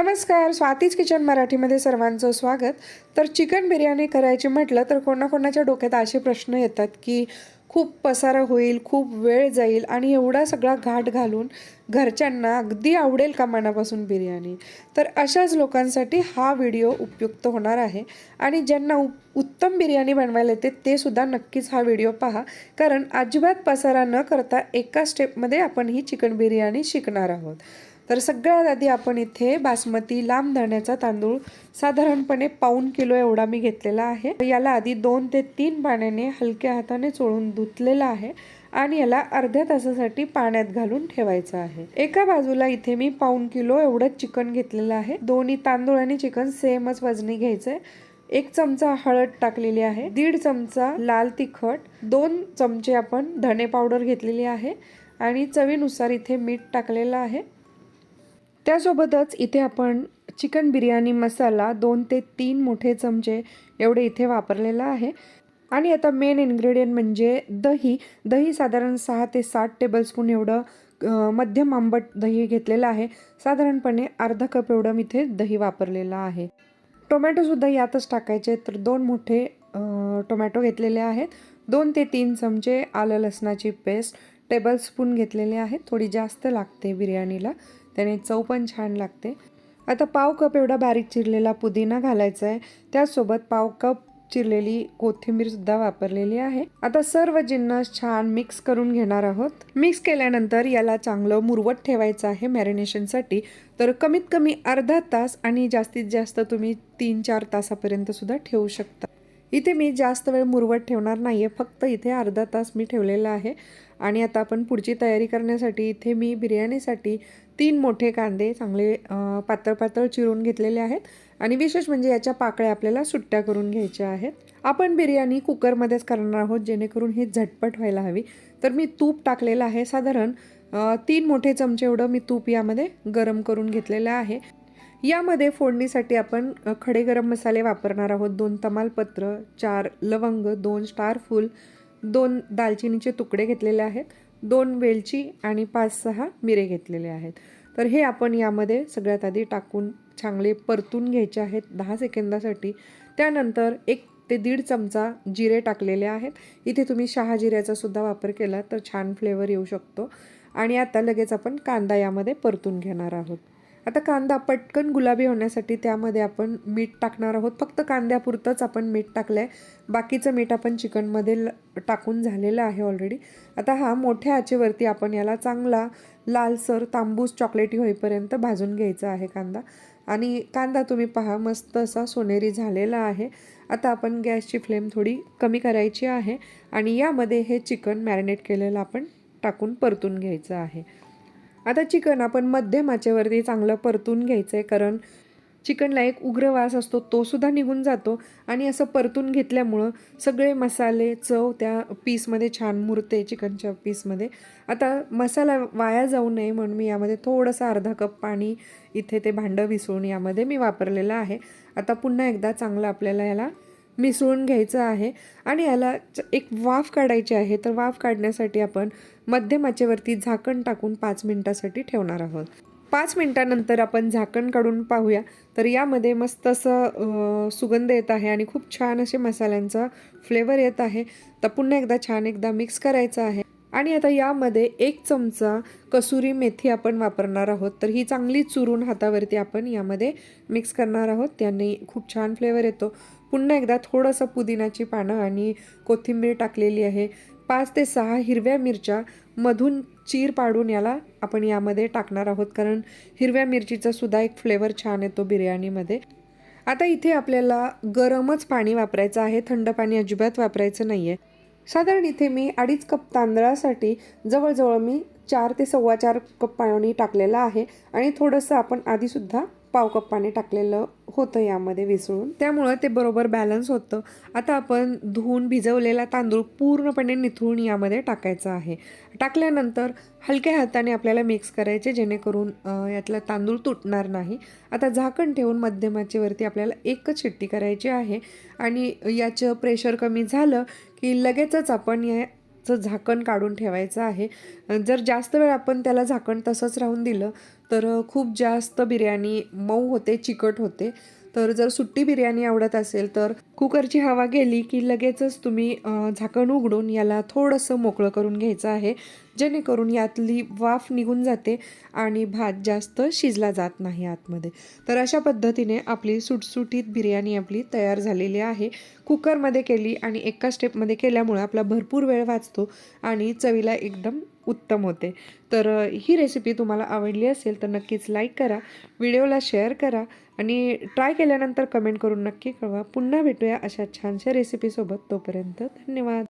नमस्कार स्वातीच किचन मराठीमध्ये सर्वांचं स्वागत. तर चिकन बिर्याणी करायची म्हटलं तर कोणाकोणाच्या डोक्यात असे प्रश्न येतात की खूप पसारा होईल खूप वेळ जाईल आणि एवढा सगळा घाट घालून घरच्यांना अगदी आवडेल का मनापासून बिर्याणी? तर अशाच लोकांसाठी हा व्हिडिओ उपयुक्त होणार आहे आणि ज्यांना उत्तम बिर्याणी बनवायला येते ते सुद्धा नक्कीच हा व्हिडिओ पहा. कारण अजिबात पसारा न करता एका स्टेपमध्ये आपण ही चिकन बिर्याणी शिकणार आहोत. तर सगळ्यात आधी आपण इथे बासमती लांब दाण्याचा तांदूळ साधारणपणे पाऊन किलो एवढा मी घेतलेला आहे. याला आधी दोन ते तीन पाण्याने हलक्या हाताने चोळून धुतलेला आहे आणि याला अर्ध्या तासासाठी पाण्यात घालून ठेवायचं आहे. एका बाजूला इथे मी पाऊन किलो एवढंच चिकन घेतलेलं आहे. दोन्ही तांदूळ आणि चिकन सेमच वजनी घ्यायचंय. एक चमचा हळद टाकलेली आहे. दीड चमचा लाल तिखट. दोन चमचे आपण धणे पावडर घेतलेली आहे आणि चवीनुसार इथे मीठ टाकलेलं आहे. त्यासोबतच इथे आपण चिकन बिर्याणी मसाला दोन ते तीन मोठे चमचे एवढे इथे वापरलेला आहे. आणि आता मेन इन्ग्रेडियंट म्हणजे दही. दही साधारण सहा ते सात टेबलस्पून एवढं मध्यम आंबट दही घेतलेलं आहे. साधारणपणे अर्धा कप एवढं मी इथे दही वापरलेलं आहे. टोमॅटोसुद्धा यातच टाकायचे तर दोन मोठे टोमॅटो घेतलेले आहेत. दोन ते तीन चमचे आलं लसणाची पेस्ट टेबलस्पून घेतलेले आहेत थोडी जास्त लागते बिर्याणीला. त्याने चव पण छान लागते. आता पाव कप एवढा बारीक चिरलेला पुदिना घालायचा आहे त्याचसोबत पाव कप चिरलेली कोथिंबीरसुद्धा वापरलेली आहे. आता सर्व जिन्नस छान मिक्स करून घेणार आहोत. मिक्स केल्यानंतर याला चांगलं मुरवत ठेवायचं आहे मॅरिनेशनसाठी तर कमीत कमी अर्धा तास आणि जास्तीत जास्त तुम्ही तीन चार तासापर्यंतसुद्धा ठेवू शकता. इथे मी जास्त वेळ मुरवत ठेवणार नाही आहे फक्त इथे अर्धा तास मी ठेवलेला आहे. आणि आता आपण पुढची तयारी करण्यासाठी इथे मी बिर्याणीसाठी तीन मोठे कांदे चांगले पातळ पातळ चिरून घेतलेले आहेत आणि विशेष म्हणजे याच्या पाकळ्या आपल्याला सुट्ट्या करून घ्यायच्या आहेत. आपण बिर्याणी कुकरमध्येच करणार आहोत जेणेकरून ही झटपट व्हायला हवी. तर मी तूप टाकलेलं आहे साधारण तीन मोठे चमचे एवढं मी तूप यामध्ये गरम करून घेतलेलं आहे. यामध्ये फोडणीसाठी आपण खडे गरम मसाले वापरणार आहोत. दोन तमालपत्र चार लवंग दोन स्टार फूल दोन दालचिनीचे तुकडे घेतलेले आहेत. दोन वेलची आणि पाच सहा मिरे घेतलेले आहेत. तर हे आपण यामध्ये सगळ्यात आधी टाकून चांगले परतून घ्यायचे आहेत दहा सेकंदासाठी. त्यानंतर एक ते दीड चमचा जिरे टाकलेले आहेत. इथे तुम्ही शहा जिऱ्याचा सुद्धा वापर केला तर छान फ्लेवर येऊ शकतो. आणि आता लगेच आपण कांदा यामध्ये परतून घेणार आहोत. आता कांदा पटकन गुलाबी होण्यासाठी त्यामध्ये आपण मीठ टाकणार आहोत. फक्त कांद्यापुरतंच आपण मीठ टाकलं आहे बाकीचं मीठ आपण चिकनमध्ये ल- टाकून झालेलं आहे ऑलरेडी आता हा मोठ्या आचेवरती आपण याला चांगला लालसर तांबूस चॉकलेटी होईपर्यंत भाजून घ्यायचा आहे कांदा. आणि कांदा तुम्ही पहा मस्त असा सोनेरी झालेला आहे. आता आपण गॅसची फ्लेम थोडी कमी करायची आहे. आणि यामध्ये हे चिकन मॅरिनेट केलेलं आपण टाकून परतून घ्यायचं आहे. आता चिकन आपण मध्यम आचेवरती चांगलं परतून घ्यायचं आहे कारण चिकनला एक उग्र वास असतो तोसुद्धा निघून जातो. आणि असं परतून घेतल्यामुळं सगळे मसाले चव त्या पीसमध्ये छान मुरते चिकनच्या पीसमध्ये. आता मसाला वाया जाऊ नये म्हणून मी यामध्ये थोडंसं अर्धा कप पाणी इथे ते भांडं विसळून यामध्ये मी वापरलेलं आहे. आता पुन्हा एकदा चांगलं आपल्याला याला मिसळून घ्यायचं आहे आणि याला च- एक वाफ काढायची आहे. तर वाफ काढण्यासाठी आपण मध्यमाचेवरती झाकण टाकून पाच मिनटासाठी ठेवणार आहोत. पाच मिनटानंतर आपण झाकण काढून पाहूया. तर यामध्ये मस्त असं सुगंध येत आहे आणि खूप छान असे मसाल्यांचा फ्लेवर येत आहे. तर पुन्हा एकदा छान एकदा मिक्स करायचं आहे. आणि आता यामध्ये एक चमचा कसुरी मेथी आपण वापरणार आहोत. तर ही चांगली चुरून हातावरती आपण यामध्ये मिक्स करणार आहोत. त्याने खूप छान फ्लेवर येतो. पुन्हा एकदा थोडंसं पुदिनाची पानं आणि कोथिंबीर टाकलेली आहे. पाच ते सहा हिरव्या मिरच्या मधून चीर पाडून याला आपण यामध्ये टाकणार आहोत. कारण हिरव्या मिरचीचा सुद्धा एक फ्लेवर छान येतो बिर्याणीमध्ये. आता इथे आपल्याला गरमच पाणी वापरायचं आहे. थंड पाणी अजिबात वापरायचं नाही आहे साधारण इथे मी अडीच कप तांदळासाठी जवळजवळ मी चार ते सव्वा चार कप पाणी टाकलेलं आहे. आणि थोडंसं आपण आधीसुद्धा पाव कप पाणी टाकलेलं होतं यामध्ये विसळून. त्यामुळं ते बरोबर बॅलन्स होतं. आता आपण धुवून भिजवलेला तांदूळ पूर्णपणे निथळून यामध्ये टाकायचा आहे. टाकल्यानंतर हलक्या हाताने आपल्याला मिक्स करायचे जेणेकरून यातला तांदूळ तुटणार नाही. आता झाकण ठेवून मध्यमाचेवरती आपल्याला एकच शिट्टी करायची आहे. आणि याचं प्रेशर कमी झालं की लगेचच आपण या चं झाकण काढून ठेवायचं आहे. जर जास्त वेळ आपण त्याला झाकण तसंच राहून दिलं तर खूप जास्त बिर्याणी मऊ होते चिकट होते. तर जर सुट्टी बिर्याणी आवडत असेल तर कुकरची हवा गेली की लगेचच तुम्ही झाकण उघडून याला थोडंसं मोकळं करून घ्यायचं आहे जेणेकरून यातली वाफ निघून जाते आणि भात जास्त शिजला जात नाही आतमध्ये. तर अशा पद्धतीने आपली सुटसुटीत बिर्याणी आपली तयार झालेली आहे. कुकरमध्ये केली आणि एका स्टेपमध्ये केल्यामुळे आपला भरपूर वेळ वाचतो आणि चवीला एकदम उत्तम होते. तर ही रेसिपी तुम्हाला आवडली असेल तर नक्कीच लाईक करा व्हिडिओला शेअर करा आणि ट्राय केल्यानंतर कमेंट करून नक्की कळवा. पुन्हा भेटूया अशा छानशा रेसिपीसोबत तोपर्यंत धन्यवाद.